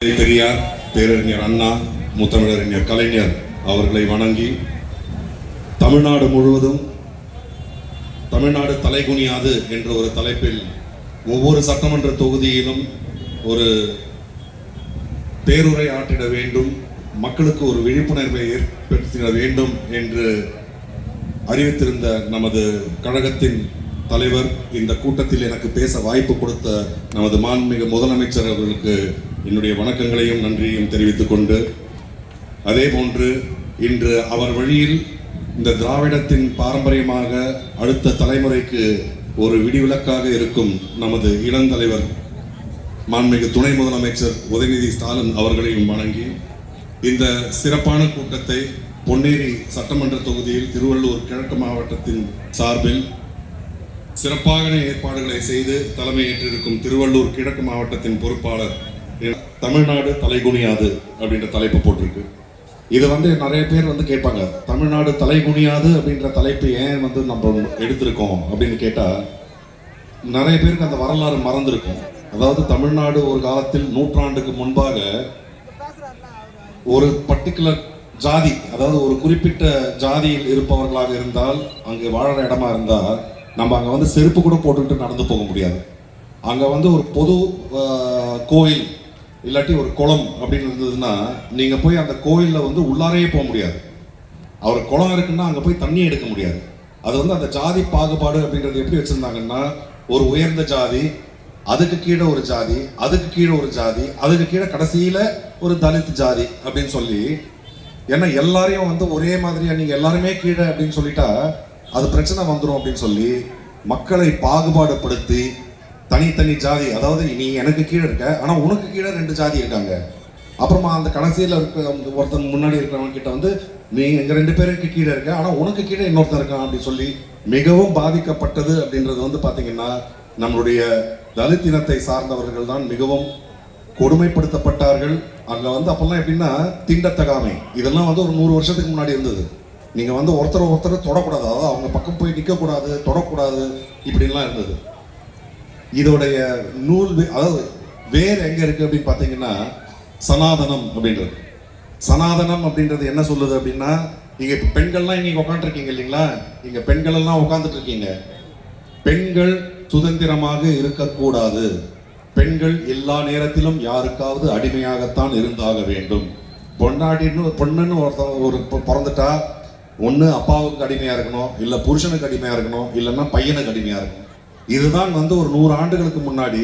பெரியார் பேரறிஞர் அண்ணா முத்தமிழறிஞர் கலைஞர் அவர்களை வணங்கி தமிழ்நாடு முழுவதும் தமிழ்நாடு தலைகுனியாது என்ற ஒரு தலைப்பில் ஒவ்வொரு சட்டமன்ற தொகுதியிலும் ஒரு பேருரை ஆற்றிட வேண்டும் மக்களுக்கு ஒரு விழிப்புணர்வை ஏற்படுத்திட வேண்டும் என்று அறிவித்திருந்த நமது கழகத்தின் தலைவர் இந்த கூட்டத்தில் எனக்கு பேச வாய்ப்பு கொடுத்த நமது மாண்புமிகு முதலமைச்சர் அவர்களுக்கு என்னுடைய வணக்கங்களையும் நன்றியையும் தெரிவித்துக் கொண்டு அதே போன்று இன்று அவர் வழியில் இந்த திராவிடத்தின் பாரம்பரியமாக அடுத்த தலைமுறைக்கு ஒரு விடிவிலக்காக இருக்கும் நமது இளந்தலைவர் மாண்புமிகு துணை முதலமைச்சர் உதயநிதி ஸ்டாலின் அவர்களையும் வணங்கி இந்த சிறப்பான கூட்டத்தை பொன்னேரி சட்டமன்ற தொகுதியில் திருவள்ளூர் கிழக்கு மாவட்டத்தின் சார்பில் சிறப்பாக ஏற்பாடுகளை செய்து தலைமையேற்றிருக்கும் திருவள்ளூர் கிழக்கு மாவட்டத்தின் பொறுப்பாளர் தமிழ்நாடு தலைகுனியாது அப்படின்ற தலைப்பு போட்டிருக்கு. இது வந்து நிறைய பேர் வந்து கேட்பாங்க தமிழ்நாடு தலைகுனியாது அப்படின்ற தலைப்பு ஏன் வந்து நம்ம எடுத்திருக்கோம் அப்படின்னு கேட்டால் நிறைய பேருக்கு அந்த வரலாறு மறந்துருக்கும். அதாவது தமிழ்நாடு ஒரு காலத்தில் நூற்றாண்டுக்கு முன்பாக ஒரு பர்டிகுலர் ஜாதி அதாவது ஒரு குறிப்பிட்ட ஜாதியில் இருப்பவர்களாக இருந்தால் அங்கே வாழற இடமா இருந்தால் நம்ம அங்கே வந்து செருப்பு கூட போட்டுக்கிட்டு நடந்து போக முடியாது. அங்கே வந்து ஒரு பொது கோயில் இல்லாட்டி ஒரு குளம் அப்படின்னு இருந்ததுன்னா நீங்கள் போய் அந்த கோயிலில் வந்து உள்ளாரையே போக முடியாது. அவர் குளம் இருக்குன்னா அங்கே போய் தண்ணி எடுக்க முடியாது. அது வந்து அந்த ஜாதி பாகுபாடு அப்படின்றது எப்படி வச்சுருந்தாங்கன்னா ஒரு உயர்ந்த ஜாதி அதுக்கு கீழே ஒரு ஜாதி அதுக்கு கீழே ஒரு ஜாதி அதுக்கு கீழே கடைசியில் ஒரு தலித் ஜாதி அப்படின்னு சொல்லி ஏன்னா எல்லாரையும் வந்து ஒரே மாதிரியாக நீங்கள் எல்லாருமே கீழே அப்படின்னு சொல்லிட்டா அது பிரச்சனை வந்துடும் அப்படின்னு சொல்லி மக்களை பாகுபாடுபடுத்தி தனித்தனி ஜாதி அதாவது நீ எனக்கு கீழே இருக்க ஆனால் உனக்கு கீழே ரெண்டு ஜாதி இருக்காங்க. அப்புறமா அந்த கடைசியில் இருக்க ஒருத்தன் முன்னாடி இருக்கிறவங்க கிட்ட வந்து நீ எங்கள் ரெண்டு பேருக்கு கீழே இருக்க ஆனால் உனக்கு கீழே இன்னொருத்தன் இருக்கான் அப்படின்னு சொல்லி மிகவும் பாதிக்கப்பட்டது அப்படின்றது வந்து பார்த்திங்கன்னா நம்மளுடைய தலித் இனத்தை சார்ந்தவர்கள் தான் மிகவும் கொடுமைப்படுத்தப்பட்டார்கள். அங்கே வந்து அப்பெல்லாம் எப்படின்னா திண்டத்தகாமை. இதெல்லாம் வந்து ஒரு நூறு வருஷத்துக்கு முன்னாடி இருந்தது. நீங்கள் வந்து ஒருத்தர் ஒருத்தர் தொடக்கூடாது. அதாவது அவங்க பக்கம் போய் நிற்கக்கூடாது தொடக்கூடாது இப்படின்லாம் இருந்தது. இதோடைய நூல் வே- அதாவது வேர் எங்க இருக்கு அப்படின்னு பார்த்தீங்கன்னா சனாதனம் அப்படின்றது. சனாதனம் அப்படின்றது என்ன சொல்லுது அப்படின்னா நீங்கள் இப்போ பெண்கள்லாம் இங்க உட்காந்துருக்கீங்க இல்லைங்களா? இங்க பெண்கள் எல்லாம் உட்காந்துட்டு இருக்கீங்க பெண்கள் சுதந்திரமாக இருக்கக்கூடாது. பெண்கள் எல்லா நேரத்திலும் யாருக்காவது அடிமையாகத்தான் இருந்தாக வேண்டும். பொண்டாட்டின்னு பொண்ணுன்னு ஒருத்தன் ஒரு பிறந்துட்டா ஒன்று அப்பாவுக்கு அடிமையாக இருக்கணும் இல்லை புருஷனுக்கு அடிமையாக இருக்கணும் இல்லைன்னா பையனுக்கு அடிமையாக இருக்கணும். இதுதான் வந்து ஒரு நூறு ஆண்டுகளுக்கு முன்னாடி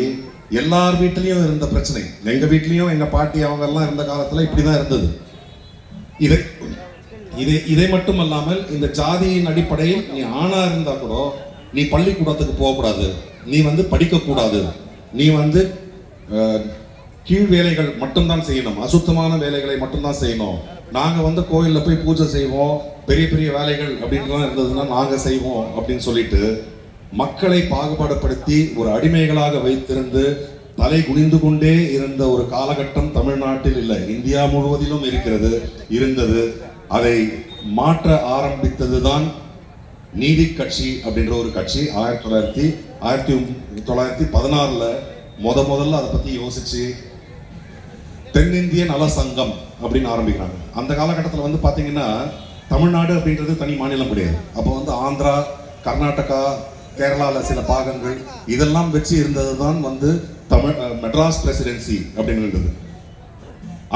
எல்லார் வீட்லேயும் இருந்த பிரச்சனை. எங்கள் வீட்லேயும் எங்கள் பாட்டி அவங்க எல்லாம் இருந்த இப்படி தான் இருந்தது. இதை இதை இதை மட்டும் அல்லாமல் இந்த ஜாதியின் அடிப்படையில் நீ ஆணாக இருந்தால் கூட நீ பள்ளிக்கூடத்துக்கு போகக்கூடாது. நீ வந்து படிக்கக்கூடாது. நீ வந்து கீழ் வேலைகள் மட்டும்தான் செய்யணும். அசுத்தமான வேலைகளை மட்டும்தான் செய்யணும். நாங்கள் வந்து கோயிலில் போய் பூஜை செய்வோம். பெரிய பெரிய வேலைகள் அப்படின்லாம் இருந்ததுன்னா நாங்கள் செய்வோம் அப்படின்னு சொல்லிட்டு மக்களை பாகுபாடுபடுத்தி ஒரு அடிமைகளாக வைத்திருந்து தலை குனிந்து கொண்டே இருந்த ஒரு காலகட்டம் தமிழ்நாட்டில் இல்லை. இந்தியா முழுவதிலும் இருக்கிறது இருந்தது. அதை மாற்ற ஆரம்பித்ததுதான் நீதி கட்சி அப்படின்ற ஒரு கட்சி. ஆயிரத்தி தொள்ளாயிரத்தி ஆயிரத்தி தொள்ளாயிரத்தி பதினாறுல முத முதல்ல அதை பத்தி யோசிச்சு தென்னிந்திய நல சங்கம் அப்படின்னு ஆரம்பிக்கிறாங்க. அந்த காலகட்டத்தில் வந்து பாத்தீங்கன்னா தமிழ்நாடு அப்படின்றது தனி மாநிலம் கிடையாது. அப்போ வந்து ஆந்திரா கர்நாடகா கேரளால சில பாகங்கள். இதெல்லாம் வச்சு இருந்தது தான் வந்து தமிழ் மெட்ராஸ் பிரசிடென்சி அப்படின்னு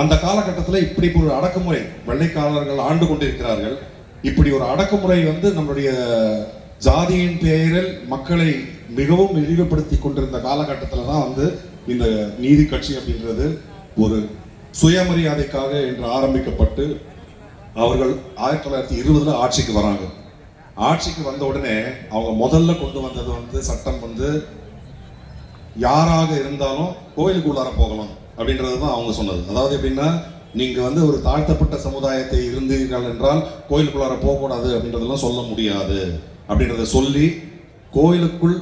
அந்த காலகட்டத்தில் இப்படி ஒரு அடக்குமுறை வெள்ளைக்காரர்கள் ஆண்டு கொண்டிருக்கிறார்கள். இப்படி ஒரு அடக்குமுறை வந்து நம்மளுடைய ஜாதியின் பெயரில் மக்களை மிகவும் இழிவுபடுத்தி கொண்டிருந்த காலகட்டத்தில் தான் வந்து இந்த நீதி கட்சி அப்படின்றது ஒரு சுயமரியாதைக்காக என்று ஆரம்பிக்கப்பட்டு அவர்கள் ஆயிரத்தி தொள்ளாயிரத்தி இருபதுல ஆட்சிக்கு வராங்க. ஆட்சிக்கு வந்த உடனே அவங்க முதல்ல கொண்டு வந்தது வந்து சட்டம் வந்து யாராக இருந்தாலும் கோயிலுக்குள்ளார போகலாம் அப்படின்றது தான் அவங்க சொன்னது. அதாவது எப்படின்னா நீங்கள் வந்து ஒரு தாழ்த்தப்பட்ட சமுதாயத்தை இருந்தீர்கள் என்றால் கோயிலுக்குள்ளார போகக்கூடாது அப்படின்றதெல்லாம் சொல்ல முடியாது. அப்படின்றத சொல்லி கோயிலுக்குள்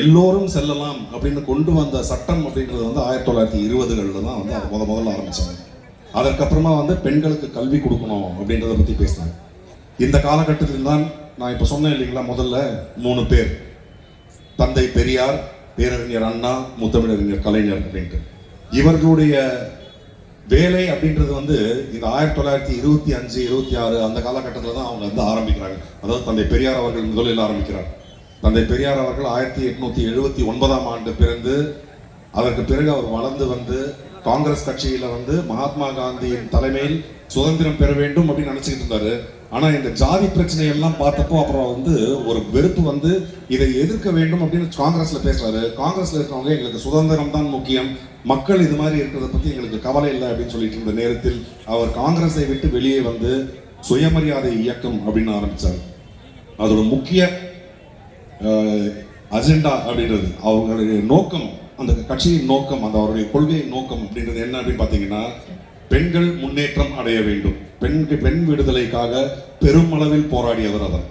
எல்லோரும் செல்லலாம் அப்படின்னு கொண்டு வந்த சட்டம் அப்படின்றது வந்து ஆயிரத்தி தொள்ளாயிரத்தி இருபதுகளில் தான் வந்து அதை முத முதல்ல ஆரம்பிச்சாங்க. அதற்கப்புறமா வந்து பெண்களுக்கு கல்வி கொடுக்கணும் அப்படின்றத பற்றி பேசினாங்க. இந்த காலகட்டத்தில் தான் நான் இப்போ சொன்னேன் இல்லைங்களா முதல்ல? மூணு பேர். தந்தை பெரியார் பேரறிஞர் அண்ணா முத்தமிழறிஞர் கலைஞர் அப்படின்ட்டு. இவர்களுடைய வேலை அப்படின்றது வந்து இந்த ஆயிரத்தி தொள்ளாயிரத்தி இருபத்தி அஞ்சு இருபத்தி ஆறு அந்த காலகட்டத்தில் தான் அவங்க வந்து ஆரம்பிக்கிறாங்க. அதாவது தந்தை பெரியார் அவர்கள் முதலில் ஆரம்பிக்கிறார். தந்தை பெரியார் அவர்கள் ஆயிரத்தி எட்நூத்தி எழுபத்தி ஒன்பதாம் ஆண்டு பிறந்து அதற்கு பிறகு அவர் வளர்ந்து வந்து காங்கிரஸ் கட்சியில வந்து மகாத்மா காந்தியின் தலைமையில் சுதந்திரம் பெற வேண்டும் அப்படின்னு நினைச்சுக்கிட்டு இருந்தாரு. ஆனால் இந்த ஜாதி பிரச்சனை எல்லாம் பார்த்தப்போ அப்புறம் வந்து ஒரு வெறுப்பு வந்து இதை எதிர்க்க வேண்டும் அப்படின்னு காங்கிரஸில் பேசுறாரு. காங்கிரஸில் இருக்கிறவங்க எங்களுக்கு சுதந்திரம் தான் முக்கியம். மக்கள் இது மாதிரி இருக்கிறத பற்றி எங்களுக்கு கவலை இல்லை அப்படின்னு சொல்லிட்டு இருந்த நேரத்தில் அவர் காங்கிரஸை விட்டு வெளியே வந்து சுயமரியாதை இயக்கம் அப்படின்னு ஆரம்பிச்சார். அதோட முக்கிய அஜெண்டா அப்படின்றது அவங்களுடைய நோக்கம் அந்த கட்சியின் நோக்கம் அந்த அவருடைய கொள்கையின் நோக்கம் அப்படின்றது என்ன அப்படின்னு பார்த்தீங்கன்னா பெண்கள் முன்னேற்றம் அடைய வேண்டும். பெண் பெண் விடுதலைக்காக பெருமளவில் போராடியவர் அவர்.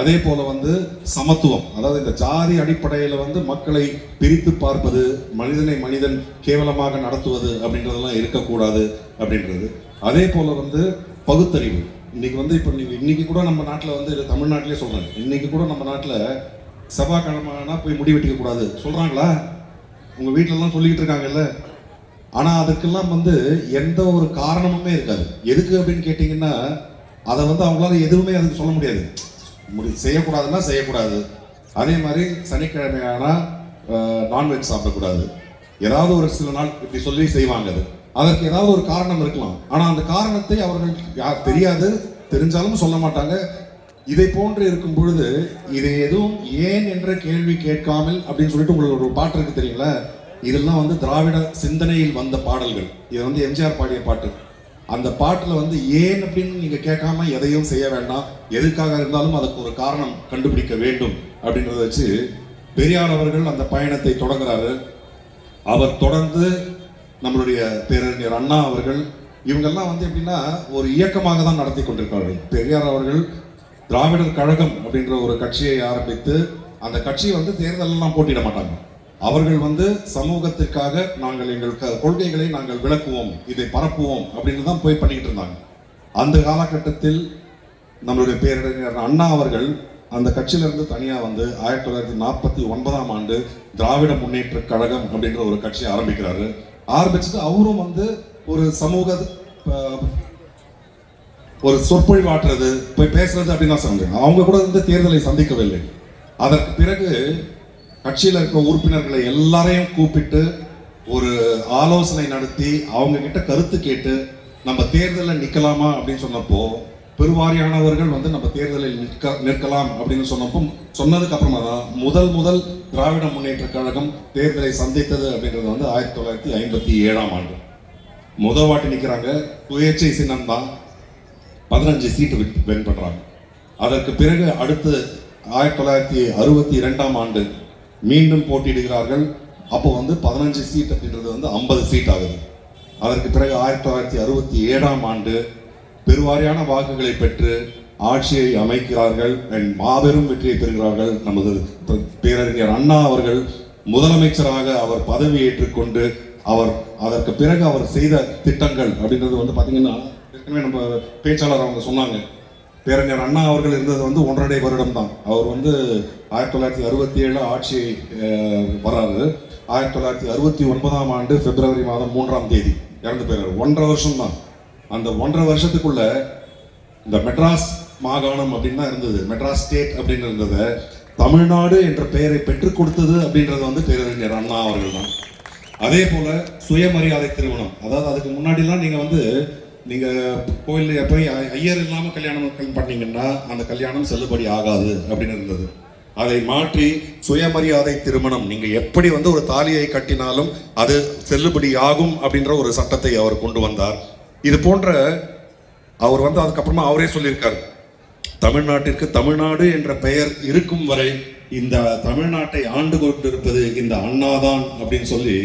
அதே போல வந்து சமத்துவம். அதாவது இந்த ஜாதி அடிப்படையில் வந்து மக்களை பிரித்து பார்ப்பது மனிதனை மனிதன் கேவலமாக நடத்துவது அப்படின்றதெல்லாம் இருக்கக்கூடாது அப்படின்றது. அதே போல வந்து பகுத்தறிவு. இன்னைக்கு வந்து இப்போ நீங்கள் இன்னைக்கு கூட நம்ம நாட்டில் வந்து தமிழ்நாட்டிலே சொல்கிறேன் இன்னைக்கு கூட நம்ம நாட்டில் செவ்வாய்க்கிழமைனா போய் முடி வெட்டிக்க கூடாது. சொல்கிறாங்களா உங்கள் வீட்டிலலாம் சொல்லிக்கிட்டு இருக்காங்கல்ல? ஆனால் அதுக்கெல்லாம் வந்து எந்த ஒரு காரணமுமே இருக்காது. எதுக்கு அப்படின்னு கேட்டிங்கன்னா அதை வந்து அவங்களால எதுவுமே அதுக்கு சொல்ல முடியாது. முடி செய்யக்கூடாதுன்னா செய்யக்கூடாது. அதே மாதிரி சனிக்கிழமை ஆனால் நான்வெஜ் சாப்பிடக்கூடாது. ஏதாவது ஒரு சில நாள் இப்படி சொல்லி செய்வாங்க அது. அதற்கு ஏதாவது ஒரு காரணம் இருக்கலாம். ஆனால் அந்த காரணத்தை அவர்கள் யார் தெரியாது தெரிஞ்சாலும் சொல்ல மாட்டாங்க. இதை போன்று இருக்கும் பொழுது இதை எதுவும் ஏன் என்ற கேள்வி கேட்காமல் அப்படின்னு சொல்லிட்டு உங்களுக்கு ஒரு பாட்டு இருக்கு தெரியுங்களா இதெல்லாம் வந்து திராவிட சிந்தனையில் வந்த பாடல்கள். இது வந்து எம்ஜிஆர் பாடிய பாட்டு. அந்த பாட்டில் வந்து ஏன் அப்படின்னு நீங்கள் கேட்காம எதையும் செய்ய வேண்டாம். எதுக்காக இருந்தாலும் அதுக்கு ஒரு காரணம் கண்டுபிடிக்க வேண்டும் அப்படின்றத வச்சு பெரியார் அவர்கள் அந்த பயணத்தை தொடங்குறாரு. அவர் தொடர்ந்து நம்மளுடைய பேரறிஞர் அண்ணா அவர்கள் இவங்கெல்லாம் வந்து எப்படின்னா ஒரு இயக்கமாக தான் நடத்தி கொண்டிருக்கிறார்கள் பெரியார் அவர்கள் திராவிடர் கழகம் அப்படின்ற ஒரு கட்சியை ஆரம்பித்து அந்த கட்சியை வந்து தேர்தலெல்லாம் போட்டியிட மாட்டாங்க. அவர்கள் வந்து சமூகத்திற்காக நாங்கள் எங்கள் க- கொள்கைகளை நாங்கள் விளக்குவோம் இதை பரப்புவோம் அப்படின்னு தான் போய் பண்ணிக்கிட்டு இருந்தாங்க. அந்த காலகட்டத்தில் நம்மளுடைய பேரறிஞர் அண்ணா அவர்கள் அந்த கட்சியிலிருந்து தனியாக வந்து ஆயிரத்தி தொள்ளாயிரத்தி நாற்பத்தி ஒன்பதாம் ஆண்டு திராவிட முன்னேற்ற கழகம் அப்படின்ற ஒரு கட்சியை ஆரம்பிக்கிறாரு. ஆரம்பிச்சுட்டு அவரும் வந்து ஒரு சமூக ஒரு சொற்பொழிவாற்றுறது போய் பேசுறது அப்படின்னு தான் சொன்னாங்க அவங்க கூட வந்து தேர்தலை சந்திக்கவில்லை. அதற்கு பிறகு கட்சியில் இருக்க உறுப்பினர்களை எல்லாரையும் கூப்பிட்டு ஒரு ஆலோசனை நடத்தி அவங்க கிட்ட கருத்து கேட்டு நம்ம தேர்தலில் நிற்கலாமா அப்படின்னு சொன்னப்போ பெருவாரியானவர்கள் வந்து நம்ம தேர்தலில் நிற்க நிற்கலாம் அப்படின்னு சொன்னப்போ சொன்னதுக்கு அப்புறமா தான் முதல் முதல் திராவிட முன்னேற்ற கழகம் தேர்தலை சந்தித்தது அப்படின்றது வந்து ஆயிரத்தி தொள்ளாயிரத்தி ஐம்பத்தி ஏழாம் ஆண்டு. முத வாட்டி நிற்கிறாங்க சுயேட்சை சின்னம் தான் பதினஞ்சு சீட்டு வின் பண்ணுறாங்க அதற்கு பிறகு அடுத்து ஆயிரத்தி தொள்ளாயிரத்தி அறுபத்தி இரண்டாம் ஆண்டு மீண்டும் போட்டியிடுகிறார்கள். அப்போ வந்து பதினஞ்சு சீட் அப்படின்றது வந்து ஐம்பது சீட் ஆகுது. அதற்கு பிறகு ஆயிரத்தி தொள்ளாயிரத்தி அறுபத்தி ஏழாம் ஆண்டு பெருவாரியான வாக்குகளை பெற்று ஆட்சியை அமைக்கிறார்கள். and மாபெரும் வெற்றியை பெறுகிறார்கள். நமது பேரறிஞர் அண்ணா அவர்கள் முதலமைச்சராக அவர் பதவி ஏற்றுக்கொண்டு அவர் அதற்கு பிறகு அவர் செய்த திட்டங்கள் அப்படின்றது வந்து பார்த்தீங்கன்னா ஏற்கனவே நம்ம பேச்சாளர் அவங்க சொன்னாங்க. பேரறிஞர் அண்ணா அவர்கள் இருந்தது வந்து ஒன்றரை வருடம் தான் அவர் வந்து ஆயிரத்தி தொள்ளாயிரத்தி அறுபத்தி ஏழு ஆட்சி அஹ், வராரு. ஆயிரத்தி தொள்ளாயிரத்தி அறுபத்தி ஒன்பதாம் ஆண்டு பிப்ரவரி மாதம் மூன்றாம் தேதி இறந்து போயிறார். ஒன்றரை வருஷம் தான் அந்த ஒன்றரை வருஷத்துக்குள்ள இந்த மெட்ராஸ் மாகாணம் அப்படின்னு தான் இருந்தது. மெட்ராஸ் ஸ்டேட் அப்படின்னு இருந்தது தமிழ்நாடு என்ற பெயரை பெற்றுக் கொடுத்தது அப்படின்றது வந்து பேரறிஞர் அண்ணா அவர்கள் தான் அதே போல சுயமரியாதை திருமணம். அதாவது அதுக்கு முன்னாடிலாம் நீங்க வந்து நீங்கள் கோயில்ல போய் ஐ- ஐயர் இல்லாமல் கல்யாணம் பண்ணீங்கன்னா அந்த கல்யாணம் செல்லுபடி ஆகாது அப்படின்னு இருந்தது. அதை மாற்றி சுயமரியாதை திருமணம். நீங்கள் எப்படி வந்து ஒரு தாலியை கட்டினாலும் அது செல்லுபடி ஆகும் அப்படின்ற ஒரு சட்டத்தை அவர் கொண்டு வந்தார். இது போன்ற அவர் வந்து அதுக்கப்புறமா அவரே சொல்லியிருக்கார். தமிழ்நாட்டிற்கு தமிழ்நாடு என்ற பெயர் இருக்கும் வரை இந்த தமிழ்நாட்டை ஆண்டு கொண்டிருப்பது இந்த அண்ணாதான் அப்படின்னு சொல்லி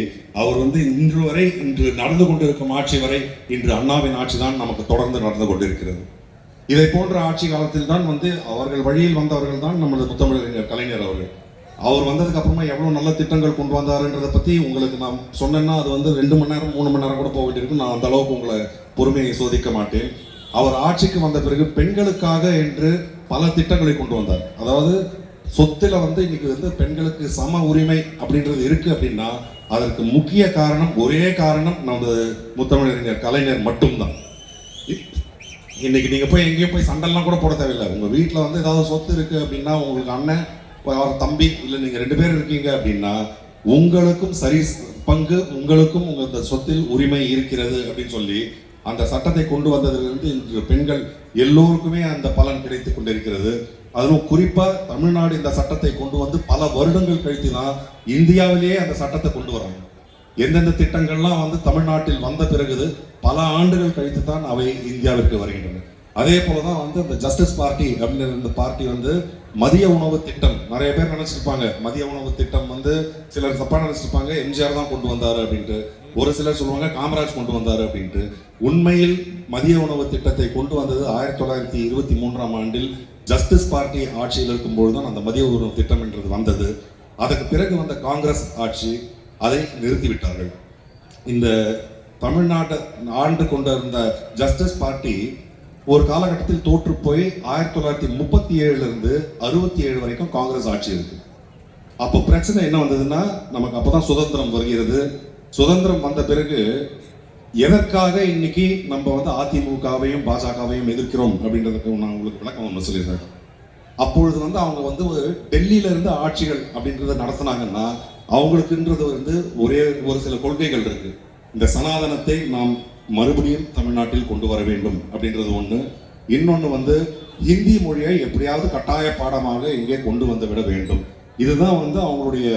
அவர் வந்து இன்று வரை இன்று நடந்து கொண்டிருக்கும் ஆட்சி வரை இன்று அண்ணாவின் ஆட்சி தான் நமக்கு தொடர்ந்து நடந்து கொண்டிருக்கிறது. இதை போன்ற ஆட்சி காலத்தில் தான் வந்து அவர்கள் வழியில் வந்தவர்கள் தான் நமது முத்தமிழறிஞர் கலைஞர் அவர்கள். அவர் வந்ததுக்கு அப்புறமா எவ்வளவு நல்ல திட்டங்கள் கொண்டு வந்தாருன்றதை பத்தி உங்களுக்கு நான் சொன்னேன்னா அது வந்து ரெண்டு மணி நேரம் மூணு மணி நேரம் கூட போக வேண்டியிருக்கும். நான் அந்த அளவுக்கு உங்களை பொறுமையை சோதிக்க மாட்டேன். அவர் ஆட்சிக்கு வந்த பிறகு பெண்களுக்காக என்று பல திட்டங்களை கொண்டு வந்தார். அதாவது சொத்துல வந்து இன்னைக்கு வந்து பெண்களுக்கு சம உரிமை அப்படின்றது இருக்கு அப்படின்னா அதற்கு முக்கிய காரணம் ஒரே காரணம் நமது முத்தமிழறிஞர் கலைஞர் மட்டும்தான். இன்னைக்கு நீங்க போய் எங்கேயும் போய் சண்டைலாம் கூட போட தேவையில்லை. உங்க வீட்டில் வந்து ஏதாவது சொத்து இருக்கு அப்படின்னா உங்களுக்கு அண்ணன் அவர் தம்பி இல்லை நீங்க ரெண்டு பேரும் இருக்கீங்க அப்படின்னா உங்களுக்கும் சரி பங்கு உங்களுக்கும் உங்க இந்த சொத்தில் உரிமை இருக்கிறது அப்படின்னு சொல்லி அந்த சட்டத்தை கொண்டு வந்ததிலிருந்து இன்று பெண்கள் எல்லோருக்குமே அந்த பலன் கிடைத்து கொண்டிருக்கிறது. அதுவும் குறிப்பாக தமிழ்நாடு இந்த சட்டத்தை கொண்டு வந்து பல வருடங்கள் கழித்து தான் இந்தியாவிலேயே அந்த சட்டத்தை கொண்டு வராங்க. எந்தெந்த திட்டங்கள்லாம் வந்து தமிழ்நாட்டில் வந்த பிறகு பல ஆண்டுகள் கழித்து தான் அவை இந்தியாவிற்கு வருகின்றன. அதே போல தான் வந்து இந்த ஜஸ்டிஸ் பார்ட்டி அப்படின்னு இந்த பார்ட்டி வந்து மதிய உணவு திட்டம் நிறைய பேர் நினைச்சிருப்பாங்க. மதிய உணவு திட்டம் வந்து சிலர் தப்பா நினைச்சிருப்பாங்க. எம்ஜிஆர் தான் கொண்டு வந்தாரு அப்படின்ட்டு. ஒரு சிலர் சொல்லுவாங்க காமராஜ் கொண்டு வந்தாரு அப்படின்ட்டு. உண்மையில் மதிய உணவு திட்டத்தை கொண்டு வந்தது ஆயிரத்தி தொள்ளாயிரத்தி இருபத்தி மூன்றாம் ஆண்டில் ஜஸ்டிஸ் பார்ட்டி ஆட்சியில் இருக்கும்போது தான் அந்த மதிய உணவு திட்டம் என்றது வந்தது. அதற்கு பிறகு வந்த காங்கிரஸ் ஆட்சி அதை நிறுத்திவிட்டார்கள். இந்த தமிழ்நாட்டை ஆண்டு கொண்டிருந்த ஜஸ்டிஸ் பார்ட்டி ஒரு காலகட்டத்தில் தோற்று போய் ஆயிரத்தி தொள்ளாயிரத்தி முப்பத்தி ஏழுல இருந்து அறுபத்தி ஏழு வரைக்கும் காங்கிரஸ் ஆட்சி இருக்கு. அப்போ பிரச்சனை என்ன வந்ததுன்னா நமக்கு அப்பதான் சுதந்திரம் வருகிறது. சுதந்திரம் வந்த பிறகு எதற்காக இன்னைக்கு நம்ம வந்து அதிமுகவையும் பாஜகவையும் எதிர்க்கிறோம் அப்படின்றதுக்கு நான் உங்களுக்கு விளக்கம் ஒன்று சொல்லியிருக்காங்க அப்பொழுது வந்து அவங்க வந்து ஒரு டெல்லியில இருந்து ஆட்சிகள் அப்படின்றத நடத்தினாங்கன்னா அவங்களுக்குன்றது வந்து ஒரே ஒரு சில கொள்கைகள் இருக்கு. இந்த சனாதனத்தை நாம் மறுபடியும் தமிழ்நாட்டில் கொண்டு வர வேண்டும் அப்படின்றது ஒண்ணு. இன்னொன்று வந்து ஹிந்தி மொழியை எப்படியாவது கட்டாய பாடமாக இங்கே கொண்டு வந்து விட வேண்டும். இதுதான் வந்து அவங்களுடைய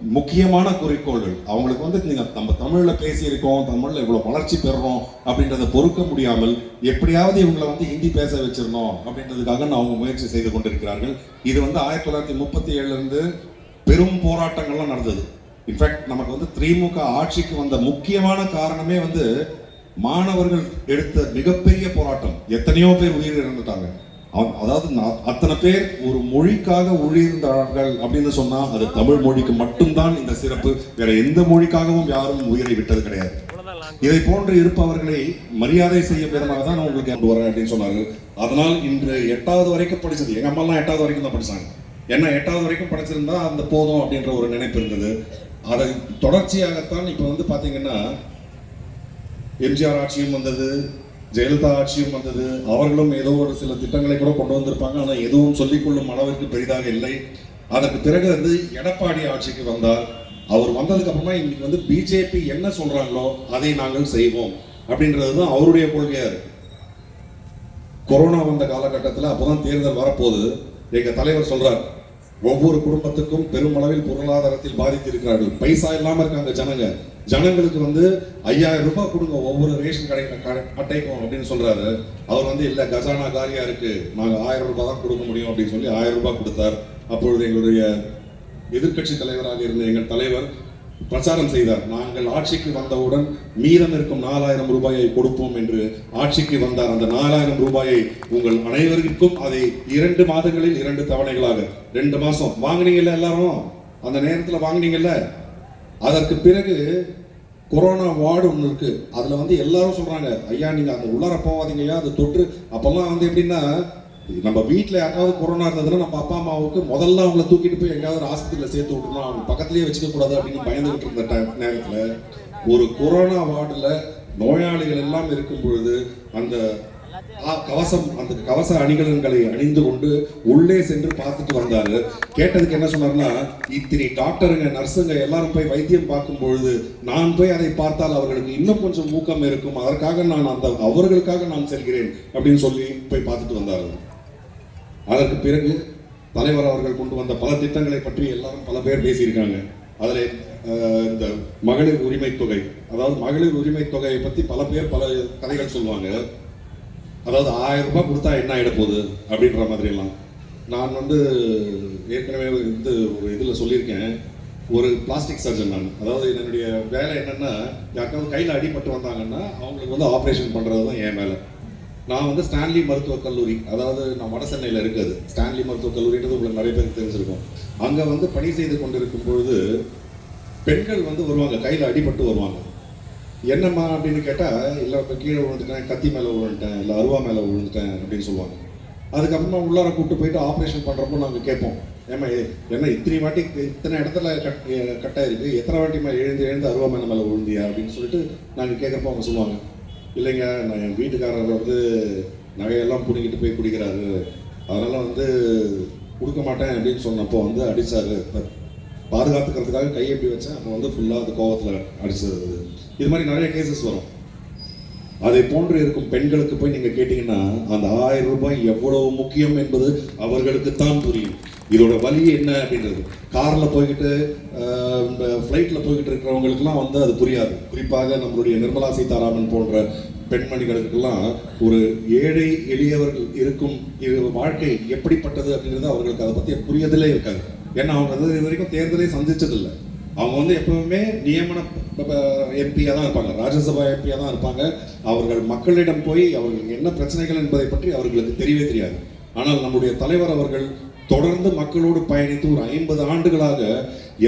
முக்கியமான குறிக்கோள்கள். அவங்களுக்கு வந்து நீங்க நம்ம தமிழ்ல பேசியிருக்கோம் தமிழ்ல இவ்வளவு வளர்ச்சி பெறுறோம் அப்படின்றத பொறுக்க முடியாமல் எப்படியாவது இவங்களை வந்து ஹிந்தி பேச வச்சிடணும் அப்படின்றதுக்காக அவங்க முயற்சி செய்து கொண்டிருக்கிறார்கள். இது வந்து ஆயிரத்தி தொள்ளாயிரத்தி முப்பத்தி ஏழுல இருந்து பெரும் போராட்டங்கள்லாம் நடந்தது. இன்ஃபேக்ட் நமக்கு வந்து திமுக ஆட்சிக்கு வந்த முக்கியமான காரணமே வந்து மாணவர்கள் எடுத்த மிகப்பெரிய போராட்டம். எத்தனையோ பேர் உயிரிழந்துட்டாங்க. அதாவது நான் அத்தனை பேர் ஒரு மொழிக்காக உயிர்ந்தார்கள் அப்படின்னு சொன்னா அது தமிழ் மொழிக்கு மட்டும்தான் இந்த சிறப்பு. வேற எந்த மொழிக்காகவும் யாரும் உயிரை விட்டது கிடையாது. இதை போன்று இருப்பவர்களை மரியாதை செய்யும் விதமாக தான் உங்களுக்கு கொண்டு வரேன் அப்படின்னு சொன்னாரு அதனால் இன்று எட்டாவது வரைக்கும் படிச்சது. எங்க அம்மாலாம் எட்டாவது வரைக்கும் தான் படிச்சாங்க. ஏன்னா எட்டாவது வரைக்கும் படிச்சிருந்தா அந்த போதும் அப்படின்ற ஒரு நினைப்பு இருந்தது. அதை தொடர்ச்சியாகத்தான் இப்போ வந்து பாத்தீங்கன்னா எம்ஜிஆர் ஆட்சியும் வந்தது. ஜெயலலிதா ஆட்சியும் வந்தது. அவர்களும் ஏதோ ஒரு சில திட்டங்களை கூட கொண்டு வந்திருப்பாங்க. ஆனால் எதுவும் சொல்லிக்கொள்ளும் அளவிற்கு பெரிதாக இல்லை. அதற்கு பிறகு வந்து எடப்பாடி ஆட்சிக்கு வந்தார். அவர் வந்ததுக்கு அப்புறமா இன்னைக்கு வந்து பிஜேபி என்ன சொல்றாங்களோ அதை நாங்கள் செய்வோம் அப்படின்றது தான் அவருடைய கொள்கையா இருக்கு. கொரோனா வந்த காலகட்டத்தில் அப்போதான் தேர்தல் வரப்போகுது. எங்க தலைவர் சொல்றார் ஒவ்வொரு குடும்பத்துக்கும் பெருமளவில் பொருளாதாரத்தில் பாதித்திருக்கிறார்கள். பைசா இல்லாம இருக்காங்க ஜனங்க. ஜனங்களுக்கு வந்து ஐயாயிரம் ரூபாய் கொடுங்க ஒவ்வொரு ரேஷன் கடை அட்டைக்கும் அப்படின்னு சொல்றாரு. அவர் வந்து இல்ல கஜானா காலியா இருக்கு. நாங்க ஆயிரம் ரூபாய் தான் கொடுக்க முடியும் அப்படின்னு சொல்லி ஆயிரம் ரூபாய் கொடுத்தார். அப்பொழுது எங்களுடைய எதிர்க்கட்சி தலைவராக இருந்த எங்கள் தலைவர் பிரச்சாரம் செய்தார். நாங்கள் ஆட்சிக்கு வந்தவுடன் மீதம் இருக்கும் நாலாயிரம் ரூபாயை கொடுப்போம் என்று ஆட்சிக்கு வந்தார். அந்த நாலாயிரம் ரூபாயை உங்கள் அனைவருக்கும் அதை இரண்டு மாதங்களில் இரண்டு தவணைகளாக ரெண்டு மாசம் வாங்கினீங்கல்ல எல்லாரும்? அந்த நேரத்துல வாங்கினீங்கல்ல? அதற்கு பிறகு கொரோனா வார்டு ஒன்று இருக்கு. அதுல வந்து எல்லாரும் சொல்றாங்க ஐயா நீங்க அந்த உள்ளார போவாதீங்க ஐயா அது தொற்று. அப்பெல்லாம் வந்து எப்படின்னா நம்ம வீட்டில் யாராவது கொரோனா இருந்ததுன்னா நம்ம அப்பா அம்மாவுக்கு முதல்ல அவங்கள தூக்கிட்டு போய் எங்கேயாவது ஒரு ஆஸ்பத்திரியில் சேர்த்து விட்டுருணும் அவங்க பக்கத்துலேயே வச்சுக்க கூடாது அப்படின்னு பயந்துகிட்டு இருந்த நேரத்தில் ஒரு கொரோனா வார்டில் நோயாளிகள் எல்லாம் இருக்கும் பொழுது அந்த கவசம் அந்த கவச அணிகலன்களை அணிந்து கொண்டு உள்ளே சென்று பார்த்துட்டு வந்தாரு. கேட்டதுக்கு என்ன சொன்னார்னா இத்தனை டாக்டருங்க நர்ஸுங்க எல்லாரும் போய் வைத்தியம் பார்க்கும் பொழுது நான் போய் அதை பார்த்தால் அவர்களுக்கு இன்னும் கொஞ்சம் ஊக்கம் இருக்கும். அதற்காக நான் அந்த அவர்களுக்காக நான் செல்கிறேன் அப்படின்னு சொல்லி போய் பார்த்துட்டு வந்தாரு. அதற்கு பிறகு தலைவர் அவர்கள் கொண்டு வந்த பல திட்டங்களை பற்றி எல்லாரும் பல பேர் பேசியிருக்காங்க. அதில் இந்த மகளிர் உரிமை தொகை அதாவது மகளிர் உரிமை தொகையை பற்றி பல பேர் பல கதைகள் சொல்லுவாங்க. அதாவது ஆயிரம் ரூபாய் கொடுத்தா என்ன ஆகிட போகுது அப்படின்ற மாதிரி எல்லாம் நான் வந்து ஏற்கனவே வந்து ஒரு இதில் சொல்லியிருக்கேன். ஒரு பிளாஸ்டிக் சர்ஜன் நான். அதாவது என்னுடைய வேலை என்னென்னா யாருக்காவது கையில் அடிபட்டு வந்தாங்கன்னா அவங்களுக்கு வந்து ஆப்ரேஷன் பண்ணுறது தான் என் வேலை. நான் வந்து ஸ்டான்லி மருத்துவக் கல்லூரி அதாவது நான் வட சென்னையில் இருக்குது ஸ்டான்லி மருத்துவக் கல்லூரின்றது உங்களுக்கு நிறைய பேருக்கு தெரிஞ்சிருக்கும். அங்கே வந்து பணி செய்து கொண்டிருக்கும் பொழுது பெண்கள் வந்து வருவாங்க கையில் அடிபட்டு வருவாங்க. என்னம்மா அப்படின்னு கேட்டால் இல்லை இப்போ கீழே விழுந்துட்டேன் கத்தி மேலே விழுந்துட்டேன் இல்லை அருவா மேலே விழுந்துட்டேன் அப்படின்னு சொல்லுவாங்க. அதுக்கப்புறமா உள்ளார கூப்பிட்டு போயிட்டு ஆப்ரேஷன் பண்ணுறப்போ நாங்கள் கேட்போம். ஏமா ஏன்னா என்ன இத்தனை வாட்டி இத்தனை இடத்துல கட் கட்டாயிருக்கு எத்தனை வாட்டி மேலே எழுந்து எழுந்து அருவா மேலே மேலே விழுந்தியா? அப்படின்னு சொல்லிட்டு நாங்கள் கேட்குறப்போ அவங்க சொல்லுவாங்க. இல்லைங்க நான் என் வீட்டுக்காரர் வந்து நகையெல்லாம் பிடிக்கிட்டு போய் குடிக்கிறாரு. அதனால் வந்து கொடுக்க மாட்டேன் அப்படின்னு சொன்னப்போ வந்து அடிச்சாரு. பாதுகாத்துக்கிறதுக்காக கையை எப்படி வச்சேன் அப்போ வந்து ஃபுல்லாக அந்த கோவத்தில் அடிச்சது. இது மாதிரி நிறைய கேசஸ் வரும். அதை போன்று இருக்கும் பெண்களுக்கு போய் நீங்கள் கேட்டிங்கன்னா அந்த ஆயிரம் ரூபாய் எவ்வளவு முக்கியம் என்பது அவர்களுக்கு தான் புரியும். இதோட வலி என்ன அப்படின்றது. காரில் போய்கிட்டு ஃப்ளைட்டில் போய்கிட்டு இருக்கிறவங்களுக்குலாம் வந்து அது புரியாது. குறிப்பாக நம்மளுடைய நிர்மலா சீதாராமன் போன்ற பெண்மணிகளுக்கெல்லாம் ஒரு ஏழை எளியவர்கள் இருக்கும் வாழ்க்கை எப்படிப்பட்டது அப்படின்றது அவர்களுக்கு அதை பற்றி புரியதிலே இருக்காது. ஏன்னா அவங்க வந்து இது வரைக்கும் தேர்தலே சந்திச்சதில்லை. அவங்க வந்து எப்பவுமே நியமன எம்பியாக தான் இருப்பாங்க. ராஜ்யசபா எம்பியாக தான் இருப்பாங்க. அவர்கள் மக்களிடம் போய் அவர்களுக்கு என்ன பிரச்சனைகள் என்பதை பற்றி அவர்களுக்கு தெரியவே தெரியாது. ஆனால் நம்முடைய தலைவர் அவர்கள் தொடர்ந்து மக்களோடு பயணித்து ஒரு ஐம்பது ஆண்டுகளாக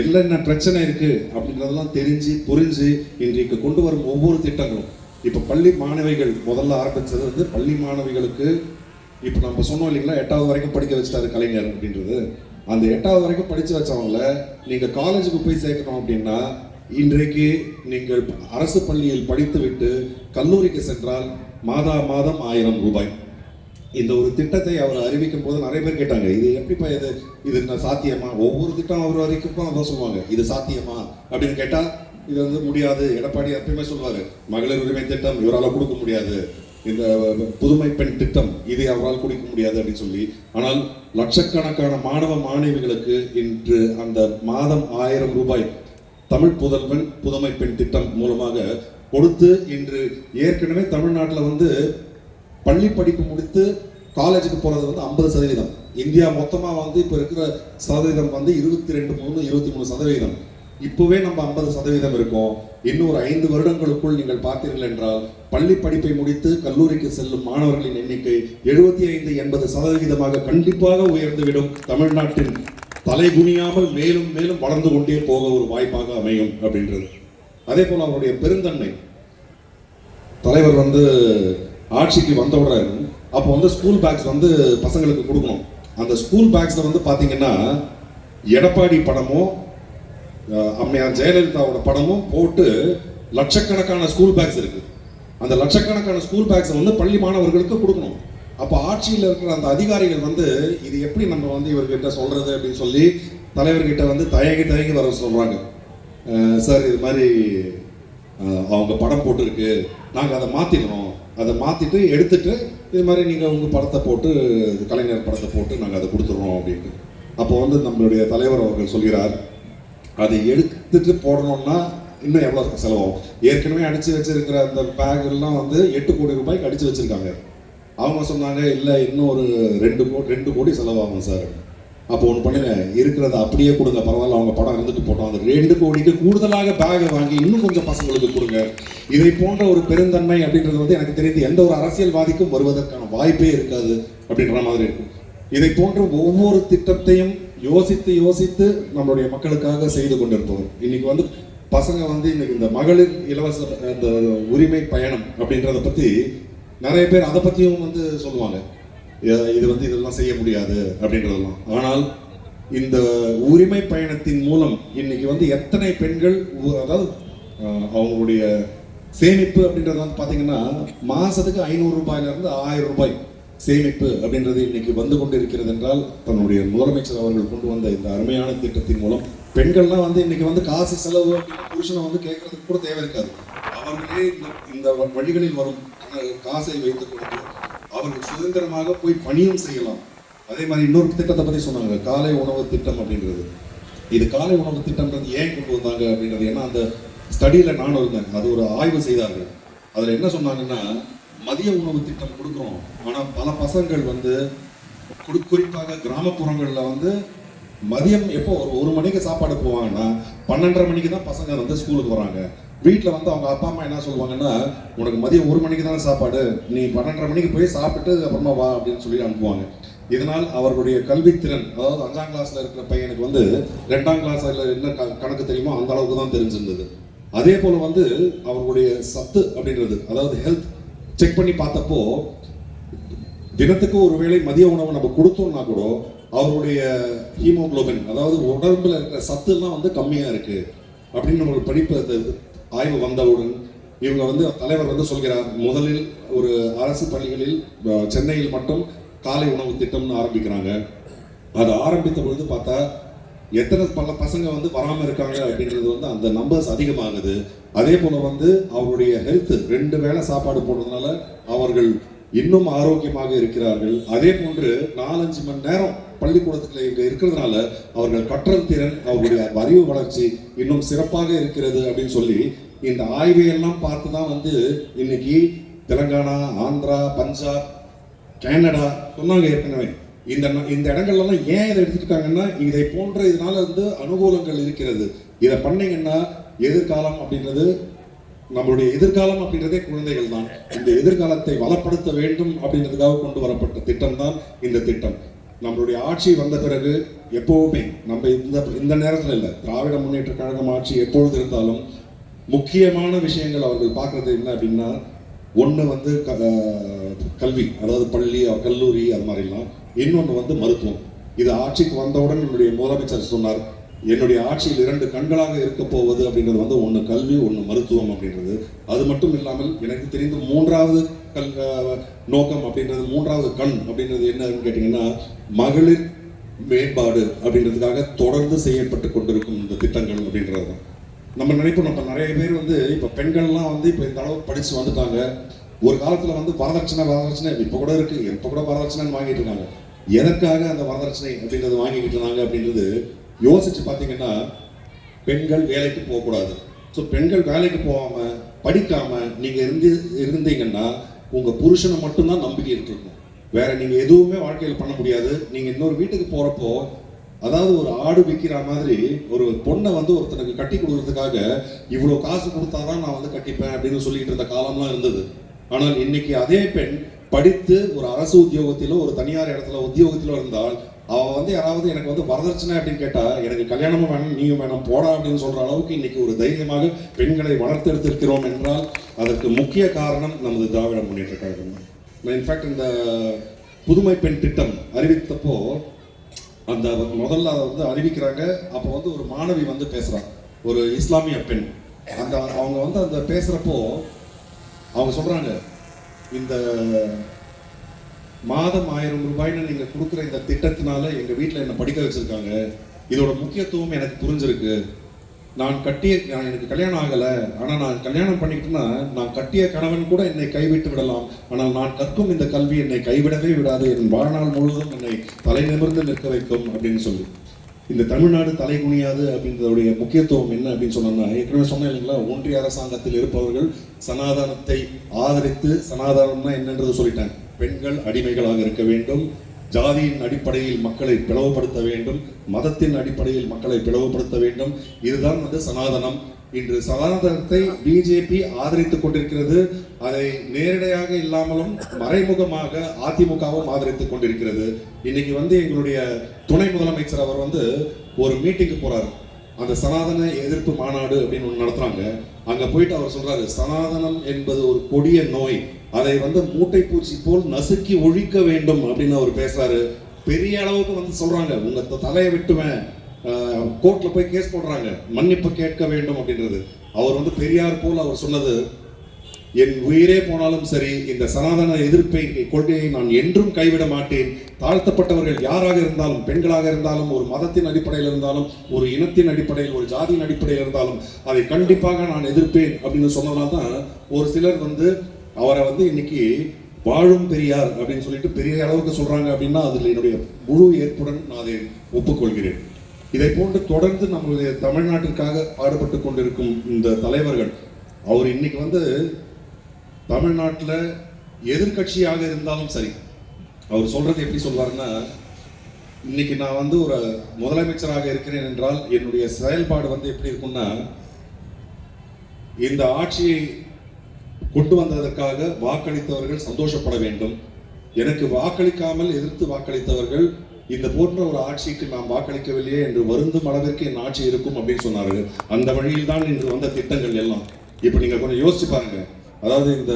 என்னென்ன பிரச்சனை இருக்கு அப்படின்றதெல்லாம் தெரிஞ்சு புரிஞ்சு இன்றைக்கு கொண்டு வரும் ஒவ்வொரு திட்டங்களும். இப்போ பள்ளி மாணவிகள் முதல்ல ஆரம்பித்தது வந்து பள்ளி மாணவிகளுக்கு இப்போ நம்ம சொன்னோம் இல்லைங்களா எட்டாவது வரைக்கும் படிக்க வச்சிட்டாரு கலைஞர் அப்படின்றது. அந்த எட்டாவது வரைக்கும் படித்து வச்சவங்கள நீங்கள் காலேஜுக்கு போய் சேர்க்கணும் அப்படின்னா இன்றைக்கு நீங்கள் அரசு பள்ளியில் படித்துவிட்டு கல்லூரிக்கு சென்றால் மாதா மாதம் ஆயிரம் ரூபாய். இந்த ஒரு திட்டத்தை அவர் அறிவிக்கும் போது நிறைய பேர் கேட்டாங்க இது எப்படிப்பா இது? இது நான் சாத்தியமா? ஒவ்வொரு திட்டம் அவர் வரைக்கும் அதான் சொல்லுவாங்க இது சாத்தியமா? அப்படின்னு கேட்டால் இது வந்து முடியாது. எடப்பாடி எப்பயுமே சொல்லுவார் மகளிர் உரிமை திட்டம் இவரால் கொடுக்க முடியாது. இந்த புதுமை பெண் திட்டம் இதை அவரால் குடிக்க முடியாது அப்படின்னு சொல்லி. ஆனால் லட்சக்கணக்கான மாணவ மாணவிகளுக்கு இன்று அந்த மாதம் ஆயிரம் ரூபாய் தமிழ் புதல்வன் புதுமை பெண் திட்டம் மூலமாக கொடுத்து இன்று ஏற்கனவே தமிழ்நாட்டில் வந்து பள்ளி படிப்பு முடித்து காலேஜுக்கு போகிறது வந்து ஐம்பது சதவீதம். இந்தியா மொத்தமாக வந்து இப்போ இருக்கிற சதவீதம் வந்து இருபத்தி ரெண்டு மூணு இருபத்தி மூணு சதவீதம். இப்போவே நம்ம ஐம்பது சதவீதம் இருக்கோம். இன்னும் ஒரு ஐந்து வருடங்களுக்குள் நீங்கள் பார்த்தீர்கள் என்றால் பள்ளி படிப்பை முடித்து கல்லூரிக்கு செல்லும் மாணவர்களின் எண்ணிக்கை எழுபத்தி ஐந்து எண்பது சதவிகிதமாக கண்டிப்பாக உயர்ந்துவிடும். தமிழ்நாட்டின் தலைகுனியாமல் மேலும் மேலும் வளர்ந்து கொண்டே போக ஒரு வாய்ப்பாக அமையும் அப்படின்றது. அதே போல அவருடைய பெருந்தன்மை. தலைவர் வந்து ஆட்சிக்கு வந்த உடனே அப்போ வந்து ஸ்கூல் பேக்ஸ் வந்து பசங்களுக்கு கொடுக்கணும். அந்த ஸ்கூல் பேக்ஸில் வந்து பார்த்தீங்கன்னா எடப்பாடி படமும் அம்மையார் ஜெயலலிதாவோட படமும் போட்டு லட்சக்கணக்கான ஸ்கூல் பேக்ஸ் இருக்கு. அந்த லட்சக்கணக்கான ஸ்கூல் பேக்ஸை வந்து பள்ளி மாணவர்களுக்கு கொடுக்கணும். அப்போ ஆட்சியில் இருக்கிற அந்த அதிகாரிகள் வந்து இது எப்படி நம்ம வந்து இவர்கிட்ட சொல்றது அப்படின்னு சொல்லி தலைவர்கிட்ட வந்து தயங்கி தயங்கி வர சொல்றாங்க. சார் இது மாதிரி அவங்க படம் போட்டிருக்கு. நாங்கள் அதை மாற்றிக்கிறோம் அதை மாற்றிட்டு எடுத்துட்டு இது மாதிரி நீங்கள் உங்கள் படத்தை போட்டு கலைஞர் படத்தை போட்டு நாங்கள் அதை கொடுத்துட்றோம் அப்படின்ட்டு. அப்போ வந்து நம்மளுடைய தலைவர் அவர்கள் சொல்கிறார் அதை எடுத்துட்டு போடணும்னா இன்னும் எவ்வளோ செலவாகும்? ஏற்கனவே அடித்து வச்சிருக்கிற அந்த பேக் எல்லாம் வந்து எட்டு கோடி ரூபாய்க்கு அடித்து வச்சுருக்காங்க. அவங்க சொன்னாங்க இல்லை இன்னும் ஒரு ரெண்டு கோ ரெண்டு கோடி செலவாகும் சார். அப்போ ஒன்று பண்ணுங்க. இருக்கிறத அப்படியே கொடுங்க. பரவாயில்ல அவங்க படம் இருந்துட்டு போட்டோம். அந்த ரெண்டு கோடிக்கு கூடுதலாக பேகை வாங்கி இன்னும் கொஞ்சம் பசங்களுக்கு கொடுங்க. இதை போன்ற ஒரு பெருந்தன்மை அப்படின்றது வந்து எனக்கு தெரிந்து எந்த ஒரு அரசியல்வாதிக்கும் வருவதற்கான வாய்ப்பே இருக்காது அப்படின்ற மாதிரி இருக்கும் இதை போன்ற ஒவ்வொரு திட்டத்தையும் யோசித்து யோசித்து நம்மளுடைய மக்களுக்காக செய்து கொண்டிருப்போம். இன்னைக்கு வந்து பசங்க வந்து இன்னைக்கு இந்த மகளிர் இலவச அந்த உரிமை பயணம் அப்படின்றத பத்தி நிறைய பேர் அதை பத்தியும் வந்து சொல்லுவாங்க. இது வந்து இதெல்லாம் செய்ய முடியாது அப்படின்றதெல்லாம். ஆனால் இந்த உரிமை பயணத்தின் மூலம் இன்னைக்கு வந்து எத்தனை பெண்கள் அதாவது அவங்களுடைய சேமிப்பு அப்படின்றது வந்து பார்த்தீங்கன்னா மாசத்துக்கு ஐநூறு ரூபாயிலிருந்து ஆயிரம் ரூபாய் சேமிப்பு அப்படின்றது இன்னைக்கு வந்து கொண்டு இருக்கிறது என்றால் தன்னுடைய முதலமைச்சர் அவர்கள் கொண்டு வந்த இந்த அருமையான திட்டத்தின் மூலம் பெண்கள்லாம் வந்து இன்னைக்கு வந்து காசு செலவு அப்படின்னா புருஷனை வந்து கேட்கறதுக்கு கூட தேவை இருக்காது. அவர்களே இந்த- இந்த வழிகளில் வரும் காசை வைத்துக் கொண்டு அவர்கள் சுதந்திரமாக போய் பணியும் செய்யலாம். அதே மாதிரி இன்னொரு திட்டத்தை பத்தி சொன்னாங்க காலை உணவு திட்டம் அப்படின்றது. இது காலை உணவு திட்டம்ன்றது ஏன் கொண்டு வந்தாங்க அப்படின்றது ஏன்னா அந்த ஸ்டடியில் நானும் இருந்தேன். அது ஒரு ஆய்வு செய்தார்கள். அதில் என்ன சொன்னாங்கன்னா மதிய உணவு திட்டம் கொடுக்குறோம். ஆனால் பல பசங்கள் வந்து குறி- குறிப்பாக கிராமப்புறங்களில் வந்து மதியம் எப்போ ஒரு ஒரு மணிக்கு சாப்பாடு போவாங்கன்னா பன்னெண்டரை மணிக்கு தான் பசங்க வந்து ஸ்கூலுக்கு வராங்க. வீட்டில் வந்து அவங்க அப்பா அம்மா என்ன சொல்லுவாங்கன்னா உனக்கு மதியம் ஒரு மணிக்கு தானே சாப்பாடு. நீ பன்னெண்டரை மணிக்கு போய் சாப்பிட்டு அப்புறமா வா அப்படின்னு சொல்லி அனுப்புவாங்க. இதனால் அவர்களுடைய கல்வித்திறன் அதாவது அஞ்சாம் கிளாஸில் இருக்கிற பையனுக்கு வந்து ரெண்டாம் கிளாஸில் என்ன க- கணக்கு தெரியுமோ அந்த அளவுக்கு தான் தெரிஞ்சிருந்தது. அதே போல் வந்து அவர்களுடைய சத்து அப்படின்றது அதாவது ஹெல்த் செக் பண்ணி பார்த்தப்போ தினத்துக்கு ஒரு வேளை மதிய உணவு நம்ம கொடுத்தோம்னா கூட அவருடைய ஹீமோகுளோபின் அதாவது உடம்புல இருக்கிற சத்துலாம் வந்து கம்மியாக இருக்கு. அப்படின்னு ஒரு படிப்பு அது ஆய்வு வந்தவுடன் இவங்க வந்து தலைவர் வந்து சொல்கிறார் முதலில் ஒரு அரசு பள்ளிகளில் சென்னையில் மட்டும் காலை உணவு திட்டம்னு ஆரம்பிக்கிறாங்க. அது ஆரம்பித்த பொழுது பார்த்தா எத்தனை பல பசங்க வந்து வராமல் இருக்காங்க அப்படின்றது வந்து அந்த நம்பர்ஸ் அதிகமாகுது. அதே போல் வந்து அவருடைய ஹெல்த் ரெண்டு வேளை சாப்பாடு போடுறதுனால அவர்கள் இன்னும் ஆரோக்கியமாக இருக்கிறார்கள். அதே போன்று நாலஞ்சு மணி நேரம் பள்ளிக்கூடத்தில் இங்கே இருக்கிறதுனால அவர்கள் கற்றல் திறன் அவருடைய அறிவு வளர்ச்சி இன்னும் சிறப்பாக இருக்கிறது அப்படின்னு சொல்லி இந்த ஆய்வை எல்லாம் பார்த்து தான் வந்து இன்னைக்கு தெலங்கானா ஆந்திரா பஞ்சாப் கனடா சொன்னாங்க ஏற்கனவே. இந்த இந்த இடங்கள்லாம் ஏன் இதை எடுத்துக்கிட்டாங்கன்னா இதை போன்ற இதனால வந்து அனுகூலங்கள் இருக்கிறது. இதை பண்ணீங்கன்னா எதிர்காலம் அப்படின்றது நம்மளுடைய எதிர்காலம் அப்படின்றதே குழந்தைகள் தான். இந்த எதிர்காலத்தை வளப்படுத்த வேண்டும் அப்படின்றதுக்காக கொண்டு வரப்பட்ட திட்டம் தான் இந்த திட்டம். நம்மளுடைய ஆட்சி வந்த பிறகு எப்பவுமே நம்ம இந்த இந்த நேரத்தில் இல்லை திராவிட முன்னேற்ற கழகம் ஆட்சி எப்பொழுது இருந்தாலும் முக்கியமான விஷயங்கள் அவர்கள் பார்க்கறது என்ன அப்படின்னா ஒன்று வந்து க- கல்வி அதாவது பள்ளி கல்லூரி அது மாதிரிலாம் இன்னொன்று வந்து மருத்துவம். இது ஆட்சிக்கு வந்தவுடன் என்னுடைய முதலமைச்சர் சொன்னார் என்னுடைய ஆட்சியில் இரண்டு கண்களாக இருக்க போவது அப்படின்றது வந்து ஒன்று கல்வி ஒன்று மருத்துவம் அப்படின்றது. அது மட்டும் இல்லாமல் எனக்கு தெரிந்த மூன்றாவது கல் நோக்கம் அப்படின்றது மூன்றாவது கண் அப்படின்றது என்னன்னு கேட்டிங்கன்னா மகளிர் மேம்பாடு அப்படின்றதுக்காக தொடர்ந்து செய்யப்பட்டு கொண்டிருக்கும் இந்த திட்டங்கள் அப்படின்றது தான் நம்ம நினைப்போம் நம்ம நிறைய பேர் வந்து இப்போ பெண்கள்லாம் வந்து இப்போ இந்த அளவுக்கு படித்து வந்துட்டாங்க. ஒரு காலத்தில் வந்து வரதட்சணை வரதட்சணை இப்போ கூட இருக்கு இப்போ கூட வரதட்சணைன்னு வாங்கிட்டு இருக்காங்க. எதற்காக அந்த வரதட்சணை அப்படின்றது வாங்கிக்கிட்டு இருந்தாங்க அப்படின்றது யோசிச்சு பார்த்தீங்கன்னா பெண்கள் வேலைக்கு போகக்கூடாது. ஸோ பெண்கள் வேலைக்கு போகாம படிக்காம நீங்க இருந்து இருந்தீங்கன்னா உங்க புருஷனை மட்டும்தான் நம்பிக்கை இருக்கணும் வேற நீங்க எதுவுமே வாழ்க்கையில் பண்ண முடியாது. நீங்க இன்னொரு வீட்டுக்கு போறப்போ அதாவது ஒரு ஆடு விற்கிற மாதிரி ஒரு பொண்ணை வந்து ஒருத்தனுக்கு கட்டி கொடுக்கறதுக்காக இவ்வளோ காசு கொடுத்தாதான் நான் வந்து கட்டிப்பேன் அப்படின்னு சொல்லிட்டு இருந்த காலம்லாம் இருந்தது. ஆனால் இன்னைக்கு அதே பெண் படித்து ஒரு அரசு உத்தியோகத்திலோ ஒரு தனியார் இடத்துல உத்தியோகத்திலோ இருந்தால் அவ வந்து யாராவது எனக்கு வந்து வரதட்சணை அப்படின்னு கேட்டா எனக்கு கல்யாணமும் வேணும் நீயும் வேணும் போடா அப்படின்னு சொல்ற அளவுக்கு இன்னைக்கு ஒரு தைரியமாக பெண்களை வளர்த்தெடுத்திருக்கிறோம் என்றால் அதற்கு முக்கிய காரணம் நமது திராவிட முன்னேற்ற கழகம் இன்ஃபேக்ட் இந்த புதுமை பெண் திட்டம் அறிவித்தப்போ அந்த முதல்ல அதை வந்து அறிவிக்கிறாங்க. அப்போ வந்து ஒரு மாணவி வந்து பேசுகிறான் ஒரு இஸ்லாமிய பெண். அந்த அவங்க வந்து அந்த பேசுகிறப்போ அவங்க சொல்கிறாங்க இந்த மாதம் ஆயிரம் ரூபாய்னு நீங்கள் கொடுக்குற இந்த திட்டத்தினால எங்கள் வீட்டில் என்னை படிக்க வச்சுருக்காங்க. இதோட முக்கியத்துவம் எனக்கு புரிஞ்சிருக்கு. நான் கட்டிய நான் எனக்கு கல்யாணம் ஆகலை. ஆனால் நான் கல்யாணம் பண்ணிக்கிட்டேன்னா நான் கட்டிய கணவன் கூட என்னை கைவிட்டு விடலாம். ஆனால் நான் கற்கும் இந்த கல்வி என்னை கைவிடவே விடாது. என் வாழ்நாள் முழுவதும் என்னை தலை நிமிர்ந்து நிற்க வைக்கும் அப்படின்னு சொல்லி. இந்த தமிழ்நாடு தலை குனியாது அப்படின்றதுடைய முக்கியத்துவம் என்ன அப்படின்னு சொன்னோம்னா ஏற்கனவே சொன்னேன் இல்லைங்களா? ஒன்றிய அரசாங்கத்தில் இருப்பவர்கள் சனாதனத்தை ஆதரித்து சனாதனம்னா என்னன்றது சொல்லிட்டாங்க. பெண்கள் அடிமைகளாக இருக்க வேண்டும். ஜாதியின் அடிப்படையில் மக்களை பிளவுபடுத்த வேண்டும் மதத்தின் அடிப்படையில் மக்களை பிளவுபடுத்த வேண்டும். இதுதான் வந்து சனாதனம். இன்று சனாதனத்தை பிஜேபி ஆதரித்துக் கொண்டிருக்கிறது. அதை நேரடியாக இல்லாமலும் மறைமுகமாக அதிமுகவும் ஆதரித்துக் கொண்டிருக்கிறது. இன்னைக்கு வந்து எங்களுடைய துணை முதலமைச்சர் அவர் வந்து ஒரு மீட்டிங்கு போறாரு. அந்த சனாதன எதிர்ப்பு மாநாடு அப்படின்னு ஒன்று நடத்துறாங்க. அங்க போயிட்டு அவர் சொல்றாரு சனாதனம் என்பது ஒரு கொடிய நோய். அதை வந்து மூட்டை பூச்சி போல் நசுக்கி ஒழிக்க வேண்டும் அப்படின்னு அவர் பேசுறாரு. பெரிய அளவுக்கு வந்து சொல்றாங்க. உங்க த- தலையை விட்டுவேன் கோர்ட்ல போய் கேஸ் போடுறாங்க. மன்னிப்பு கேட்க வேண்டும் அப்படின்றது. அவர் வந்து பெரியார் போல் அவர் சொன்னது என் உயிரே போனாலும் சரி இந்த சனாதன எதிர்ப்பை கொள்கையை நான் என்றும் கைவிட மாட்டேன். தாழ்த்தப்பட்டவர்கள் யாராக இருந்தாலும் பெண்களாக இருந்தாலும் ஒரு மதத்தின் அடிப்படையில் இருந்தாலும் ஒரு இனத்தின் அடிப்படையில் ஒரு ஜாதியின் அடிப்படையில் இருந்தாலும் அதை கண்டிப்பாக நான் எதிர்ப்பேன் அப்படின்னு சொன்னதால் தான் ஒரு சிலர் வந்து அவரை வந்து இன்னைக்கு வாழும் பெரியார் அப்படின்னு சொல்லிட்டு பெரிய அளவுக்கு சொல்றாங்க அப்படின்னா அதில் என்னுடைய முழு ஏற்புடன் நான் அதை ஒப்புக்கொள்கிறேன். இதை போன்று தொடர்ந்து நம்மளுடைய தமிழ்நாட்டிற்காக பாடுபட்டு கொண்டிருக்கும் இந்த தலைவர்கள் அவர் இன்னைக்கு வந்து தமிழ்நாட்டில் எதிர்க்கட்சியாக இருந்தாலும் சரி அவர் சொல்றது எப்படி சொல்வாருன்னா இன்னைக்கு நான் வந்து ஒரு முதலமைச்சராக இருக்கிறேன் என்றால் என்னுடைய செயல்பாடு வந்து எப்படி இருக்கும்னா இந்த ஆட்சியை கொண்டு வந்ததற்காக வாக்களித்தவர்கள் சந்தோஷப்பட வேண்டும். எனக்கு வாக்களிக்காமல் எதிர்த்து வாக்களித்தவர்கள் இந்த போன்ற ஒரு ஆட்சிக்கு நாம் வாக்களிக்கவில்லையே என்று வருந்தும் அளவிற்கு என் ஆட்சி இருக்கும் அப்படின்னு சொன்னாரு அந்த வழியில் தான் இன்று வந்த திட்டங்கள் எல்லாம். இப்போ நீங்க கொஞ்சம் யோசிச்சு பாருங்க. அதாவது இந்த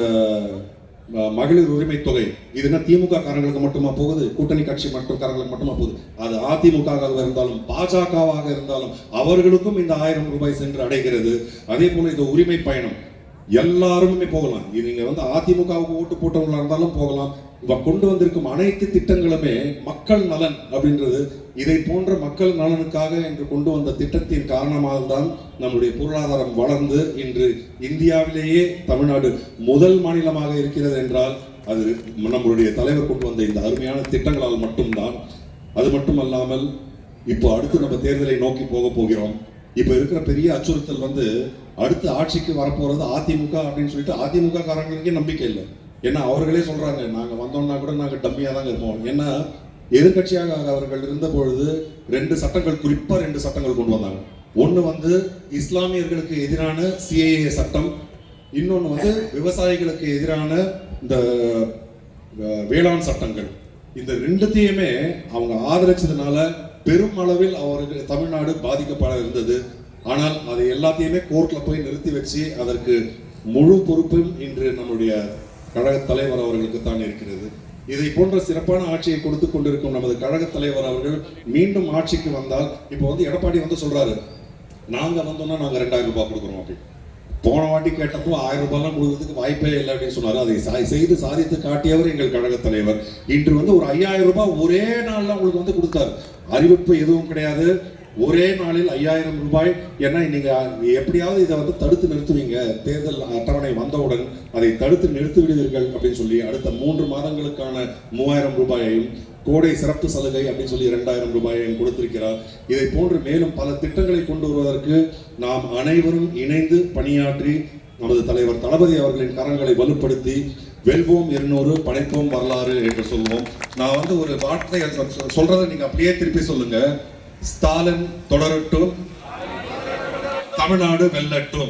மகளிர் உரிமை தொகை இதுனா திமுக காரங்களுக்கு மட்டுமா போகுது? கூட்டணி கட்சி மற்றும் காரங்களுக்கு மட்டுமா போகுது? அது அதிமுகவாக இருந்தாலும் பாஜகவாக இருந்தாலும் அவர்களுக்கும் இந்த ஆயிரம் ரூபாய் சென்று அடைகிறது. அதே போல இந்த உரிமை பயணம் எல்லாருமே போகலாம். இது நீங்க வந்து அதிமுகவுக்கு ஓட்டு போட்டவங்களா இருந்தாலும் போகலாம். இவ கொண்டு வந்திருக்கும் அனைத்து திட்டங்களுமே மக்கள் நலன் அப்படின்றது. இதை போன்ற மக்கள் நலனுக்காக என்று கொண்டு வந்த திட்டத்தின் காரணமாக தான் நம்முடைய பொருளாதாரம் வளர்ந்து இன்று இந்தியாவிலேயே தமிழ்நாடு முதல் மாநிலமாக இருக்கிறது என்றால் அது நம்மளுடைய தலைவர் கொண்டு வந்த இந்த அருமையான திட்டங்களால் மட்டும்தான். அது மட்டுமல்லாமல் இப்போ அடுத்து நம்ம தேர்தலை நோக்கி போக போகிறோம். இப்போ இருக்கிற பெரிய அச்சுறுத்தல் வந்து அடுத்து ஆட்சிக்கு வரப்போறது அதிமுக அப்படின்னு சொல்லிட்டு அதிமுக காரங்களுக்கே நம்பிக்கை இல்லை. ஏன்னா அவர்களே சொல்றாங்க நாங்க வந்தோம்னா கூட நாங்க டம்மியா தாங்க இருப்போம். ஏன்னா எதிர்க்கட்சியாக அவர்கள் இருந்த பொழுது ரெண்டு சட்டங்கள் குறிப்பா ரெண்டு சட்டங்கள் கொண்டு வந்தாங்க. ஒன்று வந்து இஸ்லாமியர்களுக்கு எதிரான சிஏஏ சட்டம் இன்னொன்னு வந்து விவசாயிகளுக்கு எதிரான இந்த வேளாண் சட்டங்கள். இந்த ரெண்டுத்தையுமே அவங்க ஆதரிச்சதுனால பெரும் அளவில் அவர்கள் தமிழ்நாடு பாதிக்கப்பட இருந்தது. ஆனால் அதை எல்லாத்தையுமே கோர்ட்ல போய் நிறுத்தி வச்சு அதற்கு முழு பொறுப்பும் இன்று நம்முடைய கழக தலைவர் அவர்களுக்கு தான் இருக்கிறது. இதை போன்ற சிறப்பான ஆட்சியை கொடுத்து கொண்டிருக்கும் நமது கழக தலைவர் அவர்கள் மீண்டும் ஆட்சிக்கு வந்தால் இப்போ வந்து எடப்பாடி வந்து சொல்றாரு நாங்க வந்தோம்னா நாங்க ரெண்டாயிரம் ரூபாய் கொடுக்குறோம் அப்படி. போன வாட்டி கேட்டப்போ ஆயிரம் ரூபாய்லாம் கொடுக்கறதுக்கு வாய்ப்பே இல்லை அப்படின்னு சொன்னாரு. அதை சா- செய்து சாதித்து காட்டியவர் எங்கள் கழக தலைவர். இன்று வந்து ஒரு ஐயாயிரம் ரூபாய் ஒரே நாள்ல உங்களுக்கு வந்து கொடுத்தாரு. அறிவிப்பு எதுவும் கிடையாது. ஒரே நாளில் ஐயாயிரம் ரூபாய். ஏன்னா நீங்க எப்படியாவது இதை வந்து தடுத்து நிறுத்துவீங்க. தேர்தல் அட்டவணை வந்தவுடன் அதை தடுத்து நிறுத்தி விடுவீர்கள் அப்படின்னு சொல்லி அடுத்த மூன்று மாதங்களுக்கான மூவாயிரம் ரூபாயையும் கோடை சிறப்பு சலுகை அப்படின்னு சொல்லி இரண்டாயிரம் ரூபாயையும் கொடுத்திருக்கிறார். இதை போன்று மேலும் பல திட்டங்களை கொண்டு வருவதற்கு நாம் அனைவரும் இணைந்து பணியாற்றி நமது தலைவர் தளபதி அவர்களின் கரங்களை வலுப்படுத்தி வெல்வோம் இருநூறு படைப்போம் வரலாறு என்று சொல்வோம். நான் வந்து ஒரு வார்த்தையை சொ- சொ- சொல்றதை நீங்க அப்படியே திருப்பி சொல்லுங்க. ஸ்டாலின் தொடரட்டும். தமிழ்நாடு வெல்லட்டும்.